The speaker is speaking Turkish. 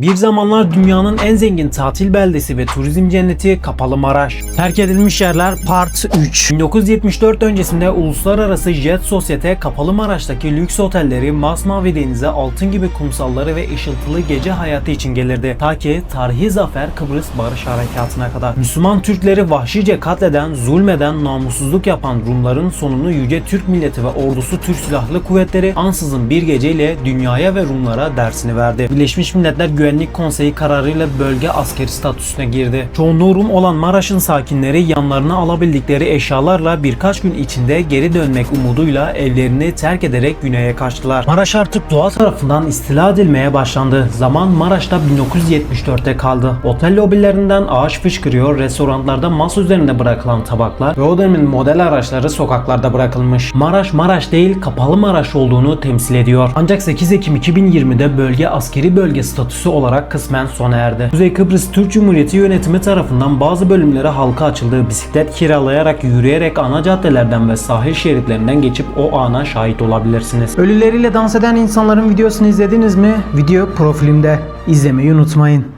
Bir zamanlar dünyanın en zengin tatil beldesi ve turizm cenneti Kapalı Maraş. Terk edilmiş yerler Part 3. 1974 öncesinde uluslararası jet sosyete Kapalı Maraş'taki lüks otelleri, masmavi denize, altın gibi kumsalları ve ışıltılı gece hayatı için gelirdi. Ta ki tarihi zafer Kıbrıs Barış Harekatı'na kadar. Müslüman Türkleri vahşice katleden, zulmeden, namussuzluk yapan Rumların sonunu yüce Türk milleti ve ordusu Türk Silahlı Kuvvetleri ansızın bir geceyle dünyaya ve Rumlara dersini verdi. Birleşmiş Milletler Güvenlik Konseyi kararıyla bölge askeri statüsüne girdi. Çoğunluğu Rum olan Maraş'ın sakinleri yanlarına alabildikleri eşyalarla birkaç gün içinde geri dönmek umuduyla evlerini terk ederek güneye kaçtılar. Maraş artık doğa tarafından istila edilmeye başlandı. Zaman Maraş'ta 1974'te kaldı. Otel lobilerinden ağaç fışkırıyor, restoranlarda masa üzerinde bırakılan tabaklar ve o dönemin model araçları sokaklarda bırakılmış. Maraş Maraş değil kapalı Maraş olduğunu temsil ediyor. Ancak 8 Ekim 2020'de bölge askeri bölge statüsü olarak kısmen sona erdi. Kuzey Kıbrıs Türk Cumhuriyeti yönetimi tarafından bazı bölümlere halka açıldığı bisiklet kiralayarak yürüyerek ana caddelerden ve sahil şeritlerinden geçip o ana şahit olabilirsiniz. Ölüleriyle dans eden insanların videosunu izlediniz mi? Video profilimde. İzlemeyi unutmayın.